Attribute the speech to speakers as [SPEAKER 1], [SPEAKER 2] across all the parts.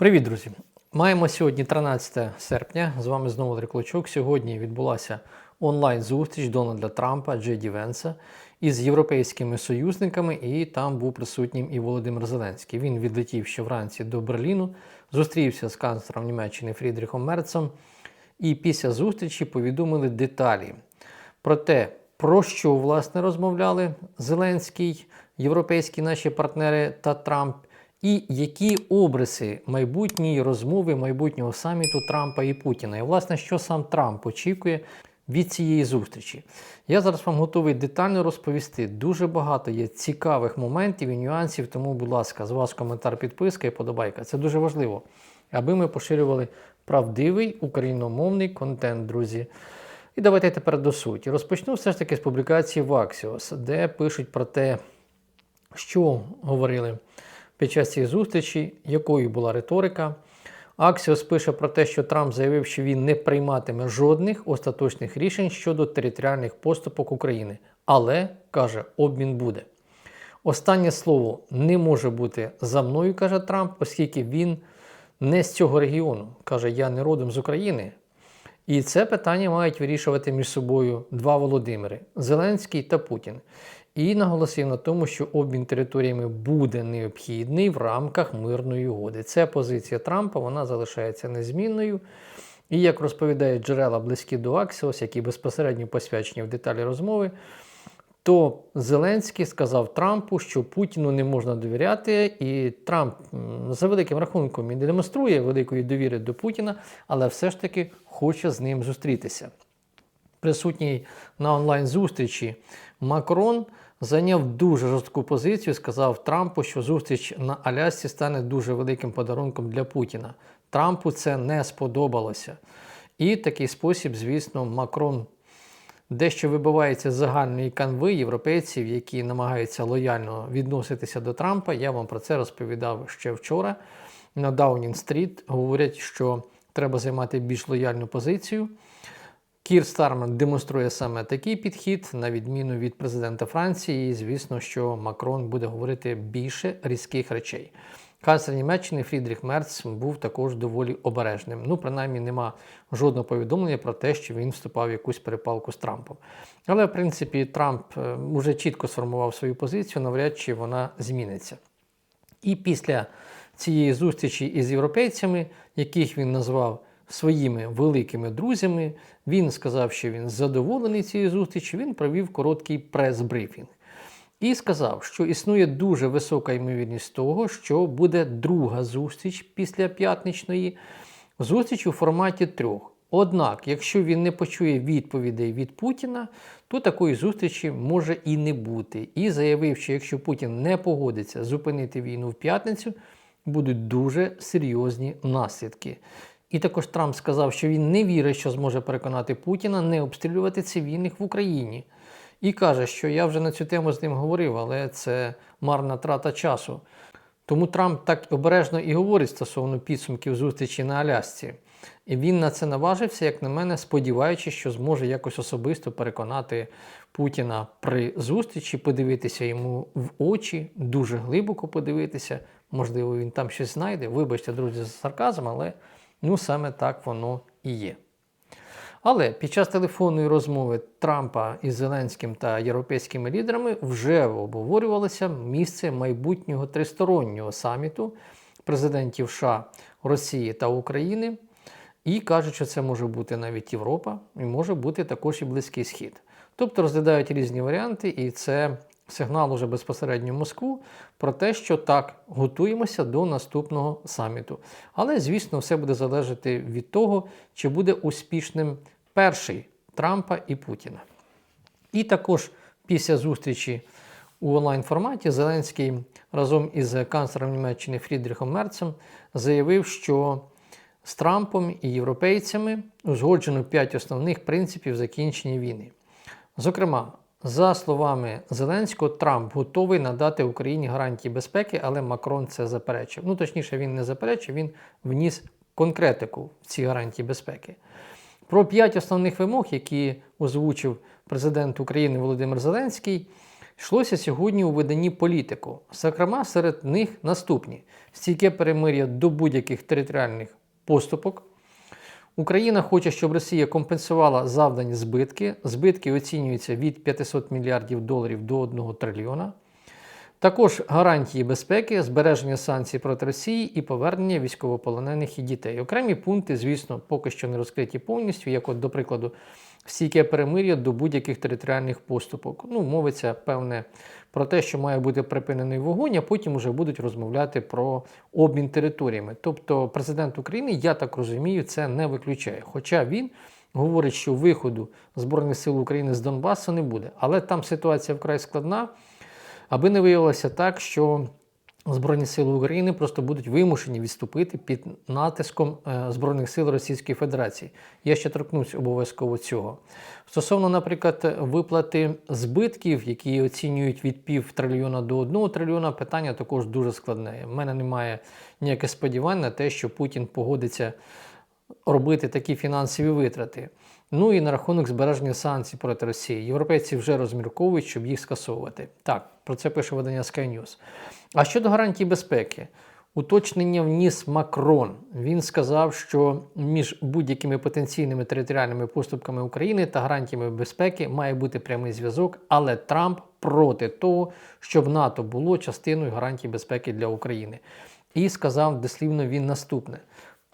[SPEAKER 1] Привіт, друзі! Маємо сьогодні 13 серпня. З вами знову Андрій Клочок. Сьогодні відбулася онлайн-зустріч Дональда Трампа, Джей Венса із європейськими союзниками, і там був присутнім і Володимир Зеленський. Він відлетів ще вранці до Берліну, зустрівся з канцлером Німеччини Фрідріхом Мерцем, і після зустрічі повідомили деталі про те, про що власне розмовляли Зеленський, європейські наші партнери та Трамп. І які обриси майбутньої розмови майбутнього саміту Трампа і Путіна? І власне, що сам Трамп очікує від цієї зустрічі? Я зараз вам готовий детально розповісти. Дуже багато є цікавих моментів і нюансів. Тому, будь ласка, з вас коментар, підписка і подобайка. Це дуже важливо, аби ми поширювали правдивий україномовний контент, друзі. І давайте тепер до суті. Розпочну все ж таки з публікації в Axios, де пишуть про те, що говорили під час цієї зустрічі, якою була риторика. Аксіос пише про те, що Трамп заявив, що він не прийматиме жодних остаточних рішень щодо територіальних поступок України. Але, каже, обмін буде. Останнє слово не може бути за мною, каже Трамп, оскільки він не з цього регіону. Каже, я не родом з України. І це питання мають вирішувати між собою два Володимири Зеленський та Путін. І наголосив на тому, що обмін територіями буде необхідний в рамках мирної угоди. Це позиція Трампа, вона залишається незмінною. І як розповідають джерела близькі до Аксіос, які безпосередньо посвячені в деталі розмови, то Зеленський сказав Трампу, що Путіну не можна довіряти, і Трамп за великим рахунком і не демонструє великої довіри до Путіна, але все ж таки хоче з ним зустрітися. Присутній на онлайн-зустрічі Макрон зайняв дуже жорстку позицію. Сказав Трампу, що зустріч на Алясці стане дуже великим подарунком для Путіна. Трампу це не сподобалося. І такий спосіб, звісно, Макрон дещо вибивається з загальної канви європейців, які намагаються лояльно відноситися до Трампа. Я вам про це розповідав ще вчора. На Даунінг-стріт говорять, що треба займати більш лояльну позицію. Кір Старман демонструє саме такий підхід, на відміну від президента Франції. І звісно, що Макрон буде говорити більше різких речей. Канцлер Німеччини Фрідріх Мерц був також доволі обережним. Ну, принаймні, нема жодного повідомлення про те, що він вступав в якусь перепалку з Трампом. Але, в принципі, Трамп вже чітко сформував свою позицію, навряд чи вона зміниться. І після цієї зустрічі із європейцями, яких він назвав своїми великими друзями, він сказав, що він задоволений цією зустрічі, він провів короткий прес-брифінг. І сказав, що існує дуже висока ймовірність того, що буде друга зустріч після п'ятничної, зустріч у форматі трьох. Однак, якщо він не почує відповідей від Путіна, то такої зустрічі може і не бути. І заявив, що якщо Путін не погодиться зупинити війну в п'ятницю, будуть дуже серйозні наслідки. І також Трамп сказав, що він не вірить, що зможе переконати Путіна не обстрілювати цивільних в Україні. І каже, що я вже на цю тему з ним говорив, але це марна трата часу. Тому Трамп так обережно і говорить стосовно підсумків зустрічі на Алясці. І він на це наважився, як на мене, сподіваючись, що зможе якось особисто переконати Путіна при зустрічі, подивитися йому в очі, дуже глибоко подивитися. Можливо, він там щось знайде. Вибачте, друзі, за сарказм, але ну саме так воно і є. Але під час телефонної розмови Трампа із Зеленським та європейськими лідерами вже обговорювалося місце майбутнього тристороннього саміту президентів США, Росії та України. І кажуть, що це може бути навіть Європа, і може бути також і Близький Схід. Тобто розглядають різні варіанти, і це сигнал уже безпосередньо в Москву про те, що так, готуємося до наступного саміту. Але, звісно, все буде залежати від того, чи буде успішним перший Трампа і Путіна. І також після зустрічі у онлайн-форматі Зеленський разом із канцлером Німеччини Фрідріхом Мерцем заявив, що з Трампом і європейцями узгоджено п'ять основних принципів закінчення війни. Зокрема, за словами Зеленського, Трамп готовий надати Україні гарантії безпеки, але Макрон це заперечив. Ну, точніше, він не заперечив, він вніс конкретику в ці гарантії безпеки. Про п'ять основних вимог, які озвучив президент України Володимир Зеленський, Йшлося сьогодні у виданні політику. Зокрема, серед них наступні: стійке перемир'я до будь-яких територіальних поступок. Україна хоче, щоб Росія компенсувала завдані збитки. Збитки оцінюються від 500 мільярдів доларів до 1 трильйона. Також гарантії безпеки, збереження санкцій проти Росії і повернення військовополонених і дітей. Окремі пункти, звісно, поки що не розкриті повністю, як, от, до прикладу, стійке перемир'я до будь-яких територіальних поступок. Ну, мовиться певне про те, що має бути припинений вогонь, а потім вже будуть розмовляти про обмін територіями. Тобто, президент України, я так розумію, це не виключає. Хоча він говорить, що виходу Збройних сил України з Донбасу не буде. Але там ситуація вкрай складна, аби не виявилося так, що. Збройні сили України просто будуть вимушені відступити під натиском е, Збройних сил Російської Федерації. Я ще торкнусь обов'язково цього. Стосовно, наприклад, виплати збитків, які оцінюють від пів трильйона до одного трильйона, питання також дуже складне. У мене немає ніяких сподівань на те, що Путін погодиться робити такі фінансові витрати. Ну і на рахунок збереження санкцій проти Росії. Європейці вже розмірковують, щоб їх скасовувати. Так, про це пише видання Sky News. А щодо гарантій безпеки, уточнення вніс Макрон. Він сказав, що між будь-якими потенційними територіальними поступками України та гарантіями безпеки має бути прямий зв'язок, але Трамп проти того, щоб НАТО було частиною гарантій безпеки для України. І сказав дослівно він наступне.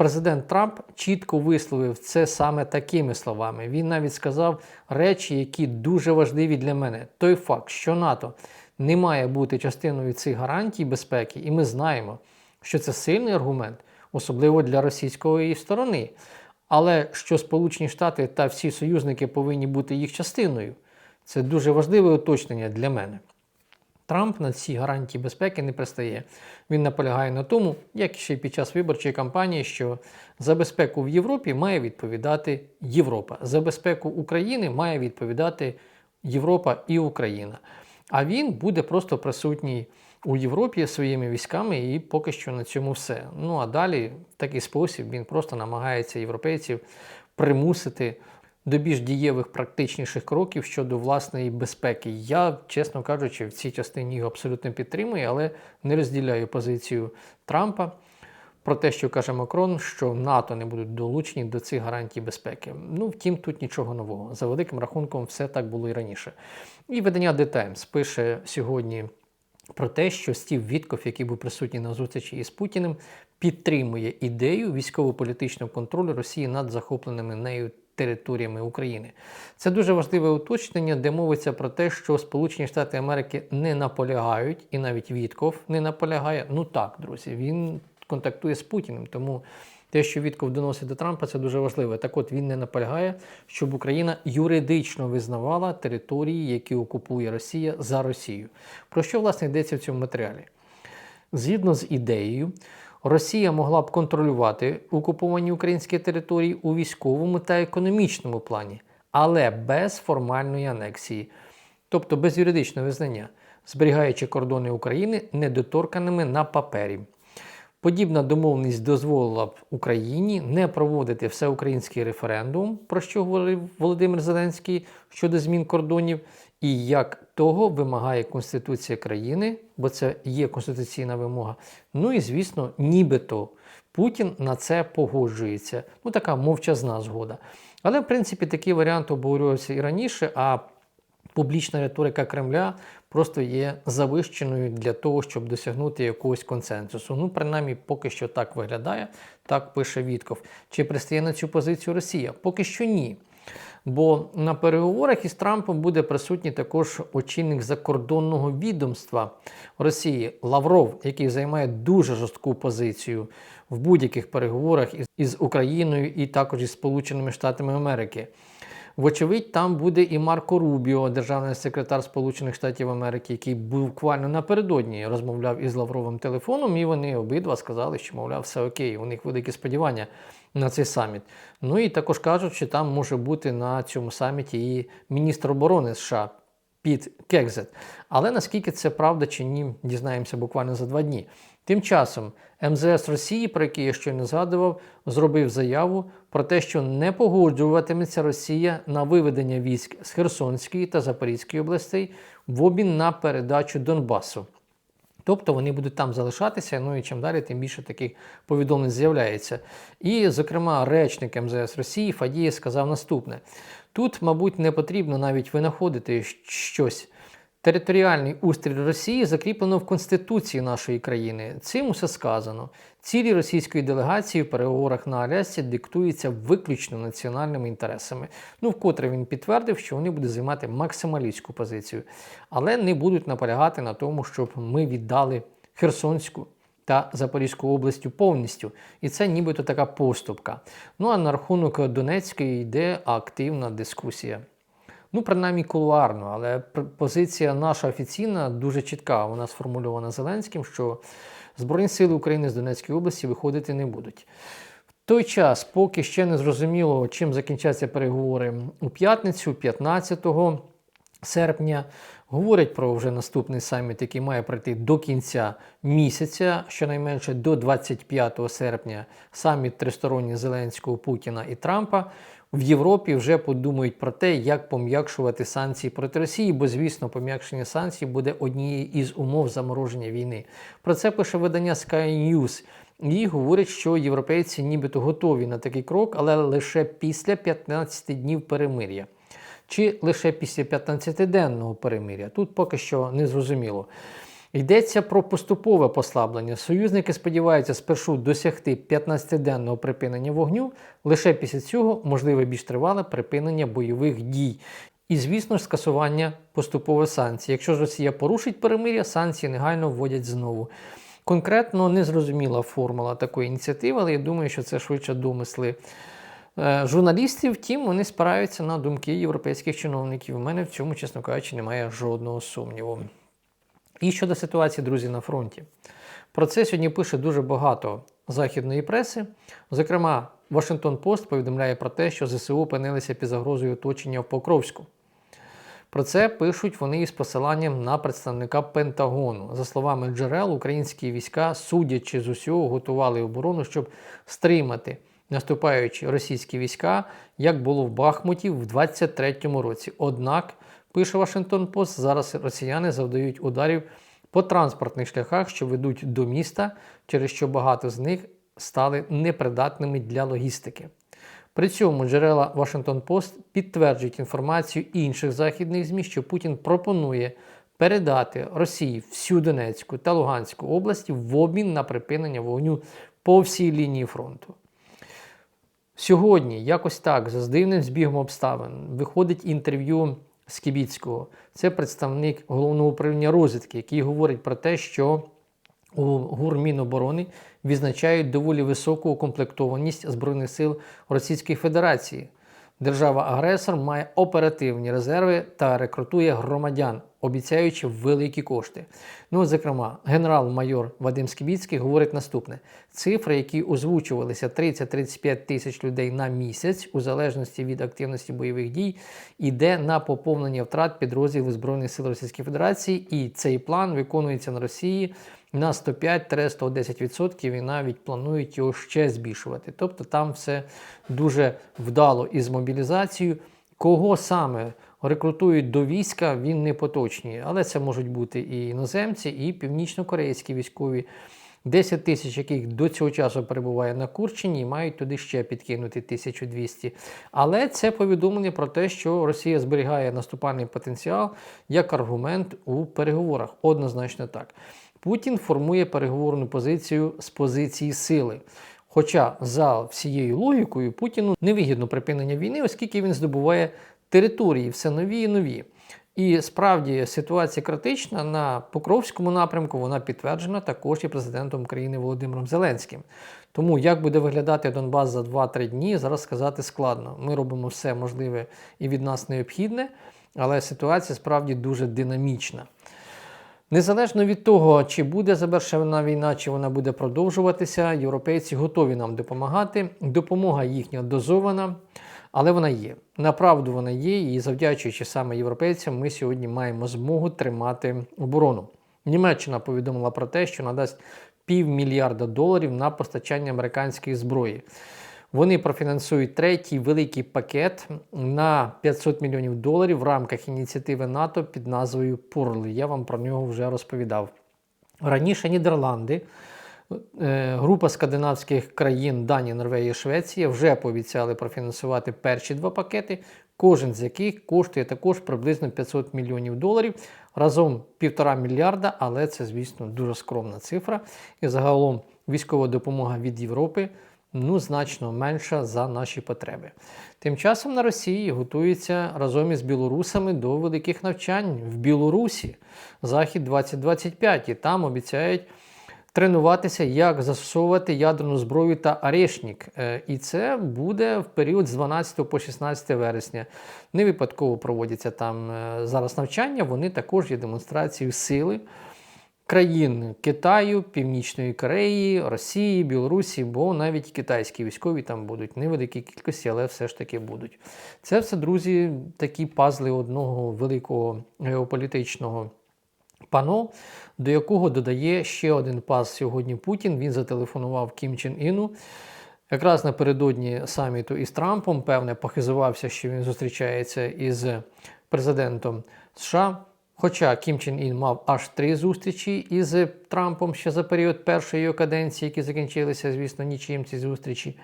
[SPEAKER 1] Президент Трамп чітко висловив це саме такими словами. Він навіть сказав речі, які дуже важливі для мене. Той факт, що НАТО не має бути частиною цих гарантій безпеки, і ми знаємо, що це сильний аргумент, особливо для російської сторони. Але що Сполучені Штати та всі союзники повинні бути їх частиною, це дуже важливе уточнення для мене. Трамп на ці гарантії безпеки не пристає. Він наполягає на тому, як ще й під час виборчої кампанії, що за безпеку в Європі має відповідати Європа. За безпеку України має відповідати Європа і Україна. А він буде просто присутній у Європі своїми військами, і поки що на цьому все. Ну а далі в такий спосіб він просто намагається європейців примусити до більш дієвих практичніших кроків щодо власної безпеки. Я, чесно кажучи, в цій частині його абсолютно підтримую, але не розділяю позицію Трампа про те, що каже Макрон, що НАТО не будуть долучені до цих гарантій безпеки. Ну, втім, тут нічого нового. За великим рахунком, все так було і раніше. І видання The Times пише сьогодні. Про те, що Стів Вітков, який був присутній на зустрічі із Путіним, підтримує ідею військово-політичного контролю Росії над захопленими нею територіями України. Це дуже важливе уточнення, де мовиться про те, що Сполучені Штати Америки не наполягають, і навіть Вітков не наполягає. Ну так, друзі, він контактує з Путіним, тому. Те, що Вітков доносить до Трампа, це дуже важливо. Так от він не наполягає, щоб Україна юридично визнавала території, які окупує Росія за Росію. Про що власне йдеться в цьому матеріалі? Згідно з ідеєю, Росія могла б контролювати окуповані українські території у військовому та економічному плані, але без формальної анексії, тобто без юридичного визнання, зберігаючи кордони України недоторканими на папері. Подібна домовленість дозволила б Україні не проводити всеукраїнський референдум, про що говорив Володимир Зеленський щодо змін кордонів, і як того вимагає Конституція країни, бо це є конституційна вимога. Ну і звісно, нібито Путін на це погоджується. Ну така мовчазна згода. Але в принципі такий варіант обговорювався і раніше. а Публічна риторика Кремля просто є завищеною для того, щоб досягнути якогось консенсусу. Ну, принаймні, поки що так виглядає, так пише Вітков. Чи пристає на цю позицію Росія? Поки що ні. Бо на переговорах із Трампом буде присутній також очільник закордонного відомства Росії Лавров, який займає дуже жорстку позицію в будь-яких переговорах із Україною і також із Сполученими Штатами Америки. Вочевидь, там буде і Марко Рубіо, державний секретар Сполучених Штатів Америки, який буквально напередодні розмовляв із Лавровим телефоном, і вони обидва сказали, що, мовляв, все окей, у них великі сподівання на цей саміт. Ну і також кажуть, що там може бути на цьому саміті і міністр оборони США Піт Кекзет. Але наскільки це правда чи ні, дізнаємося буквально за два дні. Тим часом МЗС Росії, про який я щойно згадував, зробив заяву про те, що не погоджуватиметься Росія на виведення військ з Херсонської та Запорізької областей в обмін на передачу Донбасу. Тобто вони будуть там залишатися, ну і чим далі, тим більше таких повідомлень з'являється. І, зокрема, речник МЗС Росії Фадіє сказав наступне: тут, мабуть, не потрібно навіть винаходити щось. Територіальний устрій Росії закріплено в Конституції нашої країни. Цим усе сказано. Цілі російської делегації в переговорах на Алясці диктуються виключно національними інтересами. Ну, вкотре він підтвердив, що вони будуть займати максималістську позицію, але не будуть наполягати на тому, щоб ми віддали Херсонську. Та Запорізьку областю повністю. І це нібито така поступка. Ну а на рахунок Донецької йде активна дискусія. Ну, принаймні кулуарно, але позиція наша офіційна дуже чітка. Вона сформульована Зеленським, що Збройні сили України з Донецької області виходити не будуть. В той час, поки ще не зрозуміло, чим закінчаться переговори у п'ятницю, 15 серпня, говорять про вже наступний саміт, який має пройти до кінця місяця, щонайменше до 25 серпня, саміт тристоронній Зеленського, Путіна і Трампа в Європі вже подумають про те, як пом'якшувати санкції проти Росії, бо, звісно, пом'якшення санкцій буде однією із умов замороження війни. Про це пише видання Sky News. І говорять, що європейці нібито готові на такий крок, але лише після 15 днів перемир'я. Чи лише після 15-денного перемир'я. Тут поки що не зрозуміло. Йдеться про поступове послаблення. Союзники сподіваються спершу досягти 15-денного припинення вогню, лише після цього можливе більш тривале припинення бойових дій. І, звісно скасування поступових санкцій. Якщо ж Росія порушить перемир'я, санкції негайно вводять знову. Конкретно незрозуміла формула такої ініціативи, але я думаю, що це швидше домисли е, журналістів. Втім, вони спираються на думки європейських чиновників. У мене в цьому, чесно кажучи, немає жодного сумніву. І щодо ситуації, друзі, на фронті. Про це сьогодні пише дуже багато західної преси. Зокрема, Вашингтон Пост повідомляє про те, що ЗСУ опинилися під загрозою оточення в Покровську. Про це пишуть вони із посиланням на представника Пентагону. За словами джерел, українські війська, судячи з усього, готували оборону, щоб стримати наступаючі російські війська, як було в Бахмуті в 23-му році. Однак Пише Вашингтон Пост, зараз росіяни завдають ударів по транспортних шляхах, що ведуть до міста, через що багато з них стали непридатними для логістики. При цьому джерела Вашингтон Пост підтверджують інформацію інших західних ЗМІ, що Путін пропонує передати Росії всю Донецьку та Луганську області в обмін на припинення вогню по всій лінії фронту. Сьогодні, якось так, за дивним збігом обставин, виходить інтерв'ю Скібіцького. Це представник головного управління розвідки, який говорить про те, що у ГУР Міноборони відзначають доволі високу укомплектованість Збройних сил Російської Федерації. Держава-агресор має оперативні резерви та рекрутує громадян, обіцяючи великі кошти. Ну, зокрема, генерал-майор Вадим Скібіцький говорить наступне: цифри, які озвучувалися 30-35 тисяч людей на місяць, у залежності від активності бойових дій, іде на поповнення втрат підрозділів Збройних сил Російської Федерації, і цей план виконується на Росії на 105-110% і навіть планують його ще збільшувати. Тобто там все дуже вдало із мобілізацією. Кого саме рекрутують до війська, він не поточнює. Але це можуть бути і іноземці, і північно-корейські військові. 10 тисяч, яких до цього часу перебуває на Курчині, і мають туди ще підкинути 1200. Але це повідомлення про те, що Росія зберігає наступальний потенціал як аргумент у переговорах. Однозначно так. Путін формує переговорну позицію з позиції сили. Хоча за всією логікою Путіну невигідно припинення війни, оскільки він здобуває території все нові і нові. І справді ситуація критична на Покровському напрямку вона підтверджена також і президентом країни Володимиром Зеленським. Тому як буде виглядати Донбас за 2-3 дні, зараз сказати складно. Ми робимо все можливе і від нас необхідне, але ситуація справді дуже динамічна. Незалежно від того, чи буде завершена війна, чи вона буде продовжуватися, європейці готові нам допомагати. Допомога їхня дозована, але вона є. Направду вона є, і завдячуючи саме європейцям, ми сьогодні маємо змогу тримати оборону. Німеччина повідомила про те, що надасть півмільярда доларів на постачання американської зброї. Вони профінансують третій великий пакет на 500 мільйонів доларів в рамках ініціативи НАТО під назвою Пурли. Я вам про нього вже розповідав. Раніше Нідерланди, е, група скандинавських країн Данія, Норвегія, Швеція вже пообіцяли профінансувати перші два пакети, кожен з яких коштує також приблизно 500 мільйонів доларів, разом півтора мільярда, але це, звісно, дуже скромна цифра. І загалом військова допомога від Європи ну, значно менша за наші потреби. Тим часом на Росії готується разом із білорусами до великих навчань в Білорусі, Захід 2025, і там обіцяють тренуватися, як застосовувати ядерну зброю та арешнік. Е, І це буде в період з 12 по 16 вересня. Не випадково проводяться там е, зараз навчання, вони також є демонстрацією сили країн Китаю, Північної Кореї, Росії, Білорусі, бо навіть китайські військові там будуть невеликій кількості, але все ж таки будуть. Це все, друзі, такі пазли одного великого геополітичного пано, до якого додає ще один паз сьогодні Путін. Він зателефонував Кім Чен Іну. Якраз напередодні саміту із Трампом, певне, похизувався, що він зустрічається із президентом США. Хоча Кім Чен Ін мав аж три зустрічі із Трампом ще за період першої його каденції, які закінчилися, звісно, нічим ці зустрічі.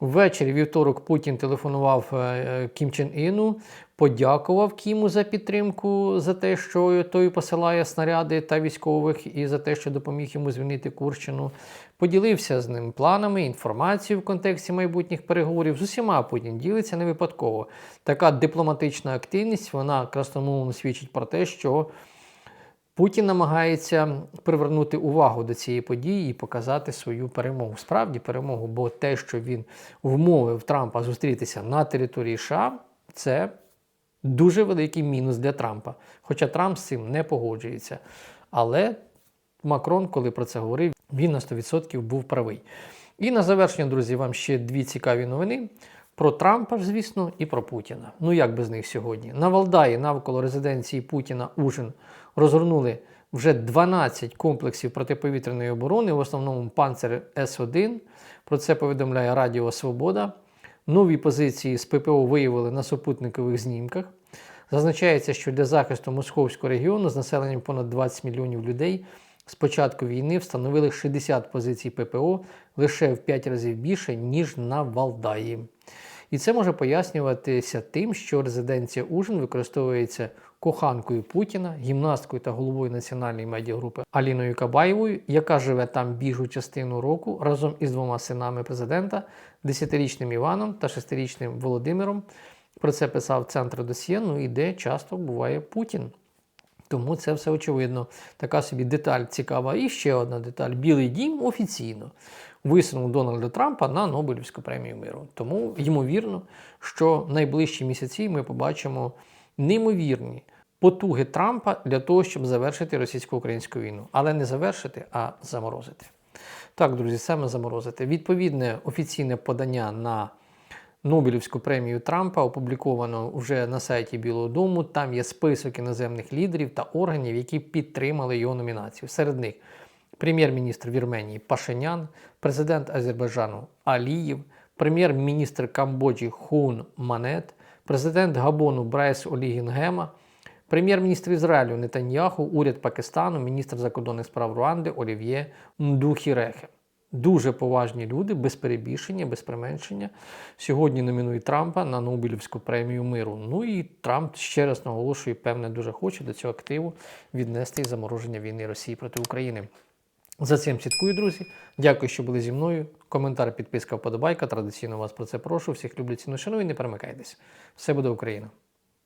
[SPEAKER 1] Ввечері вівторок Путін телефонував е, Кім Чен Іну, подякував Кіму за підтримку, за те, що той посилає снаряди та військових, і за те, що допоміг йому звільнити Курщину. Поділився з ним планами, інформацією в контексті майбутніх переговорів. З усіма Путін ділиться не випадково. Така дипломатична активність вона красномовно свідчить про те, що. Путін намагається привернути увагу до цієї події і показати свою перемогу. Справді перемогу, бо те, що він вмовив Трампа зустрітися на території США, це дуже великий мінус для Трампа. Хоча Трамп з цим не погоджується. Але Макрон, коли про це говорив, він на 100% був правий. І на завершення, друзі, вам ще дві цікаві новини. Про Трампа, звісно, і про Путіна. Ну як без них сьогодні? На Валдаї навколо резиденції Путіна Ужин розгорнули вже 12 комплексів протиповітряної оборони, в основному панцер С-1. Про це повідомляє Радіо Свобода. Нові позиції з ППО виявили на супутникових знімках. Зазначається, що для захисту московського регіону з населенням понад 20 мільйонів людей з початку війни встановили 60 позицій ППО лише в 5 разів більше, ніж на Валдаї. І це може пояснюватися тим, що резиденція Ужин використовується коханкою Путіна, гімнасткою та головою національної медіагрупи Аліною Кабаєвою, яка живе там більшу частину року разом із двома синами президента, 10-річним Іваном та 6-річним Володимиром. Про це писав центр досьє, ну і де часто буває Путін. Тому це все очевидно. Така собі деталь цікава. І ще одна деталь: Білий дім офіційно висунув Дональда Трампа на Нобелівську премію миру. Тому ймовірно, що найближчі місяці ми побачимо неймовірні потуги Трампа для того, щоб завершити російсько-українську війну. Але не завершити, а заморозити. Так, друзі, саме заморозити. Відповідне офіційне подання на Нобелівську премію Трампа опубліковано вже на сайті Білого Дому. Там є список іноземних лідерів та органів, які підтримали його номінацію. Серед них прем'єр-міністр Вірменії Пашинян, президент Азербайджану Алієв, прем'єр-міністр Камбоджі Хун Манет, президент Габону Брайс Олігінгема, прем'єр-міністр Ізраїлю Нетаньяху, уряд Пакистану, міністр закордонних справ Руанди Олів'є Мдухірехе. Дуже поважні люди, без перебільшення, без применшення. Сьогодні номінують Трампа на Нобелівську премію миру. Ну і Трамп ще раз наголошує, певне, дуже хоче до цього активу віднести замороження війни Росії проти України. За цим слідкую, друзі. Дякую, що були зі мною. Коментар, підписка, вподобайка. Традиційно вас про це прошу. Всіх люблю ціну шаную і не перемикайтесь. Все буде Україна!